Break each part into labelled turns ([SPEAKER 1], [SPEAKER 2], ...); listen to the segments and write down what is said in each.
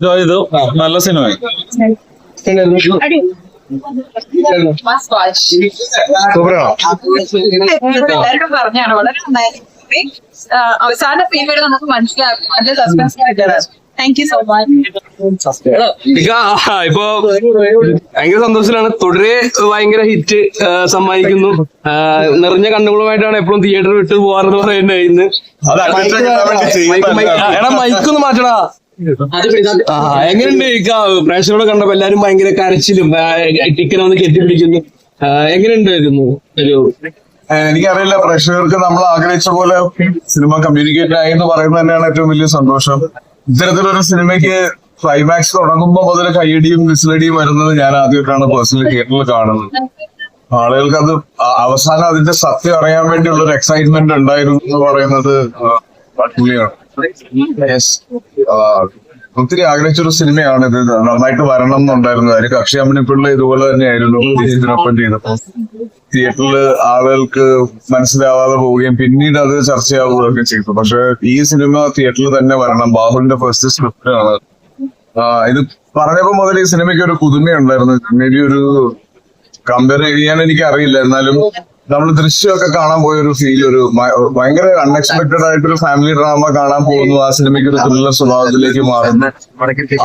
[SPEAKER 1] ഇത് നല്ല സിനിമ
[SPEAKER 2] പറഞ്ഞാണ്. വളരെ നന്നായി. അവസാന പീരീഡ് നമുക്ക് മനസ്സിലാക്കും നല്ല സസ്പെൻസ് ആയിട്ടാണ്. താങ്ക് യു സോ മച്ച്
[SPEAKER 3] ഇപ്പൊ ഭയങ്കര സന്തോഷത്തിലാണ്. തുടരെ ഭയങ്കര ഹിറ്റ് സമ്മാനിക്കുന്നു. നിറഞ്ഞ കണ്ണുകളുമായിട്ടാണ് എപ്പോഴും തിയേറ്റർ വിട്ടു പോവാറെന്ന് പറയുന്നത് ഇന്ന്. മൈക്കൊന്ന് മാറ്റടാ. എങ്ങനെയുണ്ട് ഇക്ക പ്രേക്ഷകരോട് കണ്ടപ്പോ എല്ലാരും ഭയങ്കര കരച്ചിലും ടിക്കറ്റ് ടിക്കനെ ഒന്ന് കെട്ടിപ്പിടിക്കുന്നു. പിടിക്കുന്നു എങ്ങനെയുണ്ട് ഇതൊന്നു ഒരു
[SPEAKER 4] എനിക്കറിയില്ല പ്രേക്ഷകർക്ക് നമ്മൾ ആഗ്രഹിച്ച പോലെ സിനിമ കമ്മ്യൂണിക്കേറ്റ് ആയി എന്ന് പറയുന്നത് തന്നെയാണ് ഏറ്റവും വലിയ സന്തോഷം. ഇത്തരത്തിലൊരു സിനിമയ്ക്ക് ക്ലൈമാക്സ് തുടങ്ങുമ്പോൾ മുതൽ കൈയടിയും വിസിലടിയും വരുന്നത് ഞാൻ ആദ്യമായിട്ടാണ് പേഴ്സണലി തിയേറ്ററിൽ കാണുന്നത്. ആളുകൾക്ക് അത് അവസാനം അതിന്റെ സത്യം അറിയാൻ വേണ്ടിയുള്ള ഒരു എക്സൈറ്റ്മെന്റ് ഉണ്ടായിരുന്നു എന്ന് പറയുന്നത്. ആ, ഒത്തിരി ആഗ്രഹിച്ചൊരു സിനിമയാണ് ഇത്. നന്നായിട്ട് വരണം എന്നുണ്ടായിരുന്നു. അതിൽ അക്ഷയാമണി പിള്ള ഇതുപോലെ തന്നെയായിരുന്നു ഇതിനൊപ്പം ചെയ്തപ്പോ. തിയേറ്ററിൽ ആളുകൾക്ക് മനസ്സിലാവാതെ പോവുകയും പിന്നീട് അത് ചർച്ചയാവുകയൊക്കെ ചെയ്തു. പക്ഷെ ഈ സിനിമ തിയേറ്ററിൽ തന്നെ വരണം. ബാഹുലിന്റെ ഫസ്റ്റ് സ്ക്രിപ്റ്റ് ആണ്. ഇത് പറഞ്ഞപ്പോ മുതൽ ഈ സിനിമയ്ക്ക് ഒരു പുതുമയുണ്ടായിരുന്നു. മേ ബി ഒരു കമ്പയർ ചെയ്യാൻ എനിക്ക് അറിയില്ല എന്നാലും നമ്മൾ ദൃശ്യമൊക്കെ കാണാൻ പോയ ഒരു ഫീൽ ഒരു ഭയങ്കര അൺഎക്സ്പെക്ടഡ് ആയിട്ടൊരു ഫാമിലി ഡ്രാമ കാണാൻ പോകുന്നു. ആ സിനിമയ്ക്ക് ഒരു ത്രില്ലർ സ്വഭാവത്തിലേക്ക് മാറുന്നു.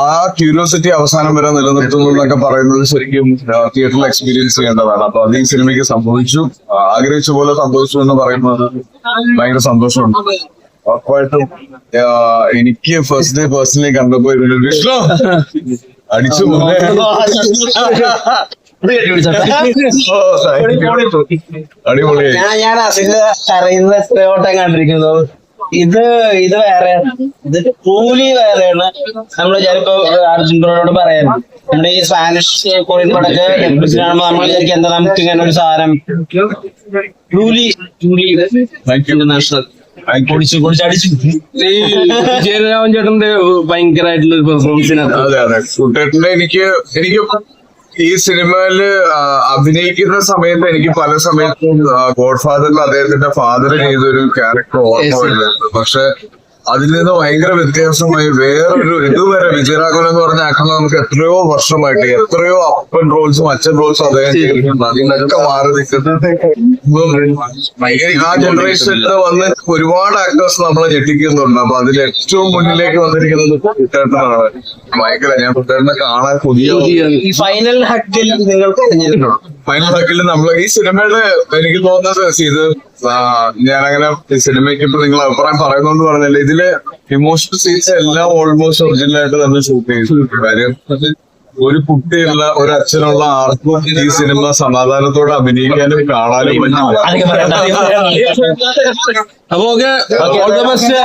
[SPEAKER 4] ആ ക്യൂരിയോസിറ്റി അവസാനം വരെ നിലനിർത്തുന്നു എന്നൊക്കെ പറയുന്നത് ശരിക്കും തിയേറ്ററിൽ എക്സ്പീരിയൻസ് ചെയ്യേണ്ടതാണ്. അപ്പൊ അത് ഈ സിനിമയ്ക്ക് സംഭവിച്ചു. ആഗ്രഹിച്ച പോലെ സംഭവിച്ചു എന്ന് പറയുന്നത് ഭയങ്കര സന്തോഷമുണ്ട്. ഉറപ്പായിട്ടും എനിക്ക് ഫസ്റ്റ് ഡേ പേഴ്സണലി കണ്ടപ്പോ വിഷ്ണു! അടിച്ചു
[SPEAKER 5] ഞാൻ ഞാൻ അതിൽ കരയുന്നത് എത്രയോ വട്ടം കണ്ടിരിക്കുന്നു. ഇത് ഇത് വേറെ ഇത് കൂലി വേറെയാണ്. നമ്മൾ ചിലപ്പോ അർജുനോട് പറയാൻ നമ്മുടെ ഈ സ്പാനിഷ് കൊറിയൻ പടക്ക് കാണുമ്പോൾ നമ്മൾ വിചാരിക്കും എന്താ നമുക്ക് ഇങ്ങനെ ഒരു സാധനം.
[SPEAKER 4] കൂലി. കൂലി.
[SPEAKER 5] ഇന്റർനാഷണൽ
[SPEAKER 3] ചേട്ടന്റെ ഭയങ്കരമായിട്ടുള്ള ഒരു പെർഫോമൻസിനകത്ത്
[SPEAKER 4] അതെ അതെ. കുട്ടേട്ടന്റെ എനിക്ക് എനിക്ക് ഈ സിനിമയിൽ അഭിനയിക്കുന്ന സമയത്ത് എനിക്ക് പല സമയത്തും ഗോഡ് ഫാദറിൽ അദ്ദേഹത്തിന്റെ ഫാദർ ചെയ്തൊരു ക്യാരക്ടർ ഓർമ്മ വരുന്നുണ്ട്. പക്ഷെ അതിൽ നിന്ന് ഭയങ്കര വ്യത്യാസമായി വേറൊരു ഇതുവരെ വിജയരാഘവൻ എന്ന് പറഞ്ഞ ആക്കുന്ന നമുക്ക് എത്രയോ വർഷമായിട്ട് എത്രയോ അപ്പൻ റോൾസും അച്ഛൻ റോൾസും അദ്ദേഹം ചെയ്തിട്ടുണ്ട്. അതിനൊക്കെ മാറി നിൽക്കുന്നത് ആ ജനറേഷനിൽ വന്ന് ഒരുപാട് ആക്ടേഴ്സ് നമ്മളെ ഞെട്ടിക്കുന്നുണ്ട്. അപ്പൊ അതിൽ ഏറ്റവും മുന്നിലേക്ക് വന്നിരിക്കുന്നത് കുട്ടേട്ടനാണ് ഭയങ്കര ഞാൻ കുട്ടേട്ടനെ കാണാൻ പുതിയ
[SPEAKER 5] ഫൈനൽ ഹക്കിൽ നിങ്ങൾ
[SPEAKER 4] ഫൈനൽ ഹക്കിൽ നമ്മൾ ഈ സിനിമയുടെ എനിക്ക് തോന്നുന്നത് ഇത് ഞാനങ്ങനെ ഈ സിനിമയ്ക്ക് ഇപ്പൊ നിങ്ങൾ അഭിപ്രായം പറയുന്നോണ്ട് പറഞ്ഞില്ല. ഇതിൽ ഇമോഷണൽ സീൻസ് എല്ലാം ഓൾമോസ്റ്റ് ഒറിജിനൽ ആയിട്ട് തന്നെ ഷൂട്ട് ചെയ്തു. കാര്യം ഒരു കുട്ടിയുള്ള ഒരു അച്ഛനുള്ള ആർക്കും ഈ സിനിമ സമാധാനത്തോടെ അഭിനയിക്കാനും കാണാനും
[SPEAKER 3] അപ്പൊ ഓക്കെ ഓൾ ദ ബെസ്റ്റ്